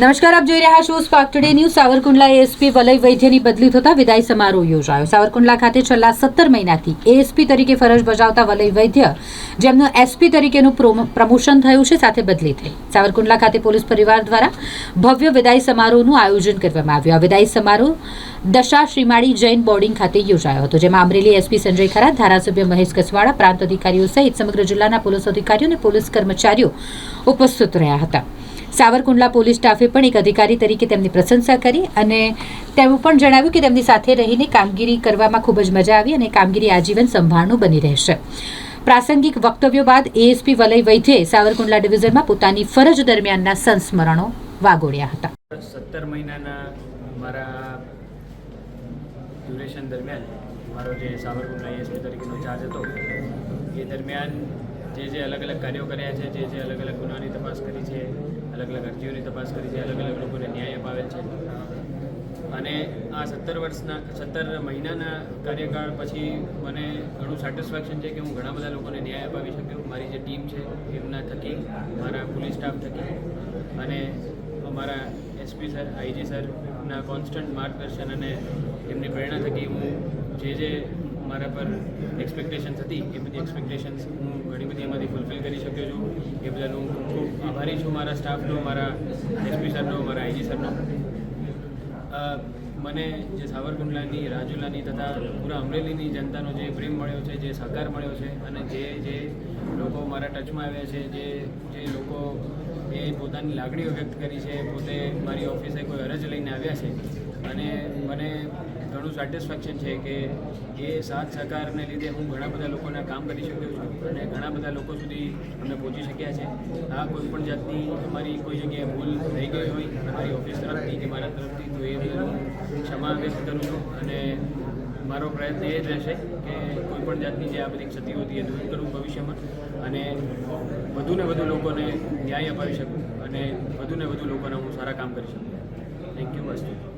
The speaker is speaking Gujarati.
નમસ્કાર, આપ જોઈ રહ્યા છો spark today news Savarkundla ASP Valay વૈદ્યની બદલી થતા વિદાય સમારોહ યોજાયો. સાવરકુંડલા ખાતે છેલ્લા સત્તર મહિનાથી એએસપી તરીકે ફરજ બજાવતા વલય વૈદ્ય, જેમનું એસપી તરીકેનું પ્રોમો- પ્રમોશન થયું છે, સાથે બદલી થઈ. સાવરકુંડલા ખાતે પોલીસ પરિવાર દ્વારા ભવ્ય વિદાય સમારોહનું આયોજન કરવામાં આવ્યું. આ વિદાય સમારોહ દશા શ્રીમાળી જૈન બોર્ડિંગ ખાતે યોજાયો હતો, જેમાં અમરેલી એસપી સંજય ખરા, ધારાસભ્ય મહેશ કસવાડા પ્રાંત અધિકારીઓ સહિત સમગ્ર જિલ્લાના પોલીસ અધિકારીઓ અને પોલીસ કર્મચારીઓ ઉપસ્થિત રહ્યા હતા. સાવરકુંડલા પોલીસ સ્ટાફે પણ એક અધિકારી તરીકે તેમની પ્રશંસા કરી અને તેવું પણ જણાવ્યું કે તેમની સાથે રહીને કામગીરી કરવામાં ખૂબ જ મજા આવી અને કામગીરી આજીવન સંભાળનું બની રહેશે. પ્રાસંગિક વક્તવ્યો બાદ એએસપી વલય વૈદ્યે સાવરકુંડલા ડિવિઝનમાં પોતાની ફરજ દરમિયાનના સંસ્મરણો વાગોડ્યા હતા. સત્તર મહિનાના મારા ડ્યુરેશન દરમિયાન મારો જે સાવરકુંડલા એએસપી તરીકેનો ચાર્જ હતો, એ દરમિયાન જે જે અલગ અલગ કાર્યો કર્યા છે, જે જે અલગ અલગ ગુનાની અલગ અલગ અરજીઓની તપાસ કરી છે, અલગ અલગ લોકોને ન્યાય અપાવેલ છે. અને આ સત્તર વર્ષના, સત્તર મહિનાના કાર્યકાળ પછી મને ઘણું સેટિસ્ફેક્શન છે કે હું ઘણા બધા લોકોને ન્યાય અપાવી શક્યો. મારી જે ટીમ છે, એમના થકી, મારા પોલીસ સ્ટાફ થકી અને અમારા એસપી સર, આઈજી સરના કોન્સ્ટન્ટ માર્ગદર્શન અને એમની પ્રેરણા થકી હું જે જે મારા પર એક્સપેક્ટેશન્સ હતી, એ બધી એક્સપેક્ટેશન્સ હું ઘણી બધી એમાંથી ફૂલફિલ કરી શક્યો છું. એ બદલ હું આભારી છું મારા સ્ટાફનો, મારા એસપી સરનો, મારા આઈજી સરનો. મને જે સાવરકુંડલાની, રાજુલાની તથા પૂરા અમરેલીની જનતાનો જે પ્રેમ મળ્યો છે, જે સહકાર મળ્યો છે અને જે જે લોકો મારા ટચમાં આવ્યા છે, જે જે લોકો એ પોતાની લાગણીઓ વ્યક્ત કરી છે, પોતે મારી ઓફિસે કોઈ અરજ લઈને આવ્યા છે અને મને ઘણું સેટિસ્ફેક્શન છે કે એ સાથ સહકારને લીધે હું ઘણા બધા લોકોના કામ કરી શક્યો છું અને ઘણા બધા લોકો સુધી અમે પહોંચી શક્યા છે. આ કોઈ પણ જાતની અમારી કોઈ જગ્યાએ ભૂલ થઈ ગઈ હોય, અમારી ઓફિસ તરફથી કે મારા તરફથી, તો એ હું ક્ષમા વ્યક્ત કરું છું અને મારો પ્રયત્ન એ જ રહેશે કે કોઈ પણ જાતની જે આ બધી ક્ષતિઓ હતી એ દૂર કરું ભવિષ્યમાં અને વધુને વધુ લોકોને ન્યાય અપાવી શકું અને વધુને વધુ લોકોના હું સારા કામ કરી શકું. થેન્ક યુ વસ્તુ